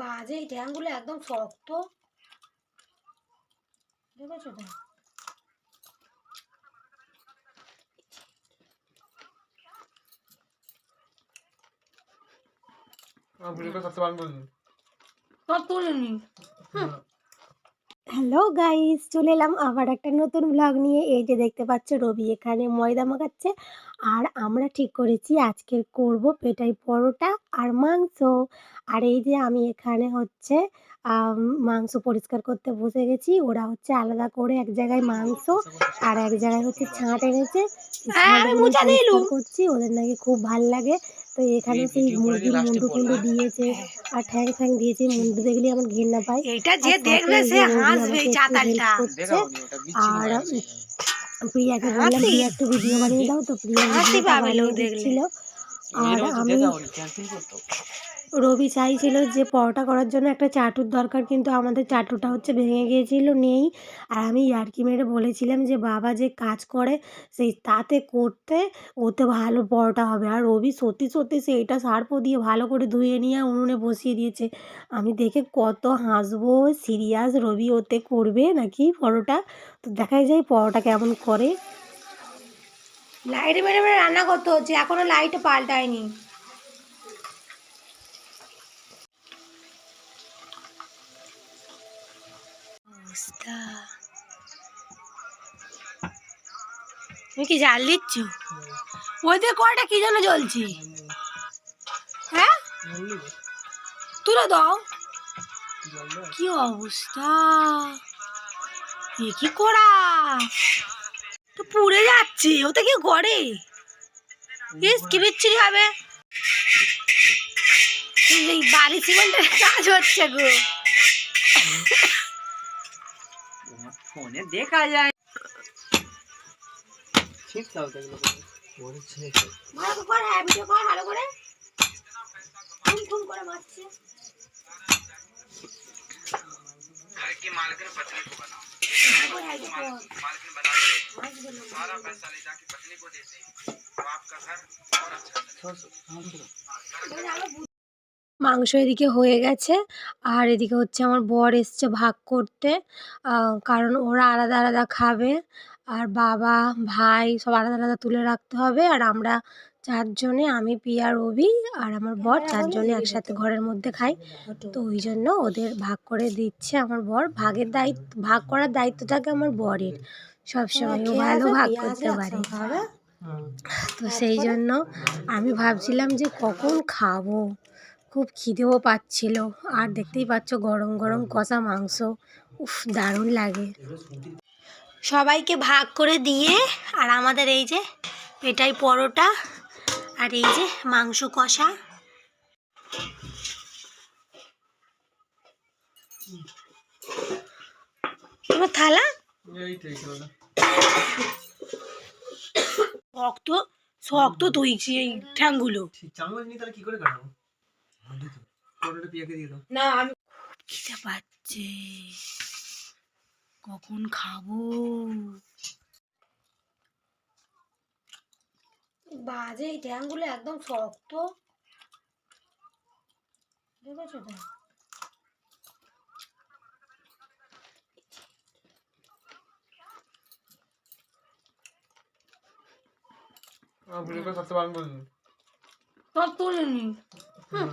বাজে এই ঠ্যাংগুলো একদম শক্ত। দেখেছ তো? আমার ভিডিও করতে পারব না তোর তুলিনি হ্যালো গাইস চলে এলাম আবার একটা নতুন ব্লগ নিয়ে। এই যে দেখতে পাচ্ছ রবি এখানে ময়দা মাখাচ্ছে। আর আমরা ঠিক করেছি আজকে করব পেটাই পরোটা আর মাংস। আর এই যে আমি এখানে হচ্ছে মাংস পরিষ্কার করতে বসে গেছি। ওরা হচ্ছে আলাদা করে এক জায়গায় মাংস আর এক জায়গায় হচ্ছে ছাঁট এনেছে। হ্যাঁ, করছি ওদের নাকি খুব ভালো লাগে। তো এখানে সেই মুরগির মুন্ডু টুন্ডু দিয়েছে আর ঠ্যাং ফ্যাং দিয়েছে মুন্ডু দেখলে আমার ঘৃণা পায়। এটা যে দেখবে সে হাসবে চাতালটা। আর প্রিয়াকে বললাম প্রিয়া একটু ভিডিও বানিয়ে দাও তো প্রিয়া হাসি পাবে লোক বানিয়ে দিচ্ছিল। আর আমি রবি চাইছিল যে পরোটা করার জন্য একটা চাটুর দরকার, কিন্তু আমাদের চাটুটা হচ্ছে ভেঙে গিয়েছিল নেই আর আমি ইয়ার্কি মেরে বলেছিলাম যে, বাবা যে কাজ করে সেই তাতে করতে ওতে ভালো পরোটা হবে। আর রবি সত্যি সত্যি সেইটা সার্প দিয়ে ভালো করে ধুয়ে নিয়ে উনুনে বসিয়ে দিয়েছে। আমি দেখে কত হাসবো, সিরিয়াস, রবি ওতে করবে নাকি পরোটা? তো দেখাই যায় পরোটা কেমন করে। লাইট মেরে মেরে রান্না করতে হচ্ছে, এখনও লাইট পাল্টায়নি। অবস্থা। তুমি কি জাল দিচ্ছ? ওদের কয়টা কি জন্য জ্বলছি? হ্যাঁ? তুলে দাও। কি অবস্থা? এ কি করা তো পুড়ে যাচ্ছে ওতে কি করে? ইস, কি বিচ্ছিরি হবে। এই বালি সিমেন্টের কাজ হচ্ছে গো। ফোনে দেখা যায় ভালো করে কর হ্যাঁ ভিডিও কর ভালো করে ঠুম ঠুম করে মারছে ভালো করে হাইটে কর। মারছে লোক। মাংস এদিকে হয়ে গেছে। আর এদিকে হচ্ছে আমার বর এসছে ভাগ করতে। কারণ ওরা আলাদা আলাদা খাবে। আর বাবা ভাই সব আলাদা আলাদা তুলে রাখতে হবে। আর আমরা চারজনে আমি পিয়া রবি আর আমার বর চারজনে একসাথে ঘরের মধ্যে খাই। তো ওই জন্য ওদের ভাগ করে দিচ্ছে আমার বর। ভাগের দায়িত্ব ভাগ করার দায়িত্ব থাকে আমার বরের। সবসময় ও ভালো ভাগ করতে পারে। তো সেই জন্য আমি ভাবছিলাম যে কখন খাব? খুব খিদেও পাচ্ছিল। আর দেখতেই পাচ্ছ গরম গরম কষা মাংস। উফ দারুণ লাগে। সবাইকে ভাগ করে দিয়ে আর আমাদের এই যে এটাই পরোটা আর এই যে মাংস কষা। তোমার থালা? শক্ত শক্ত তুইছি এই ঠ্যাংগুলো। চামচ নিয়ে তাহলে কি করে কাটাবো পরোটা পিয়াকে দিয়ে দাও না আমি খিদে পাচ্ছে। কখন খাব? বাজে এই ঠ্যাংগুলো একদম শক্ত। দেখেছ তো? করতে পারব না তোর তুলিনি হ্যাঁ।